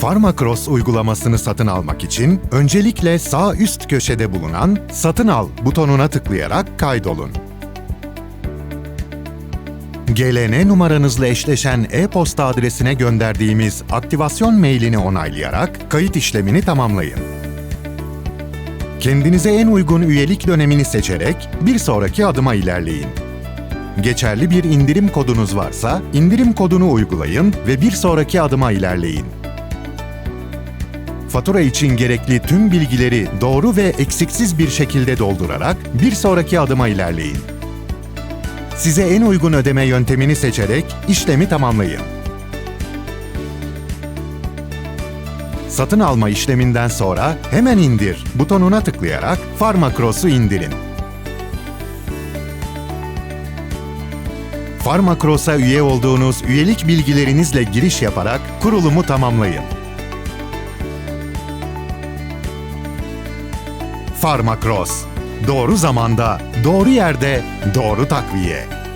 Pharmacross uygulamasını satın almak için öncelikle sağ üst köşede bulunan Satın al butonuna tıklayarak kaydolun. GLN numaranızla eşleşen e-posta adresine gönderdiğimiz aktivasyon mailini onaylayarak kayıt işlemini tamamlayın. Kendinize en uygun üyelik dönemini seçerek bir sonraki adıma ilerleyin. Geçerli bir indirim kodunuz varsa indirim kodunu uygulayın ve bir sonraki adıma ilerleyin. Fatura için gerekli tüm bilgileri doğru ve eksiksiz bir şekilde doldurarak bir sonraki adıma ilerleyin. Size en uygun ödeme yöntemini seçerek işlemi tamamlayın. Satın alma işleminden sonra hemen indir butonuna tıklayarak Pharmacross'u indirin. Pharmacross'a üye olduğunuz üyelik bilgilerinizle giriş yaparak kurulumu tamamlayın. Pharmacross. Doğru zamanda, doğru yerde, doğru takviye.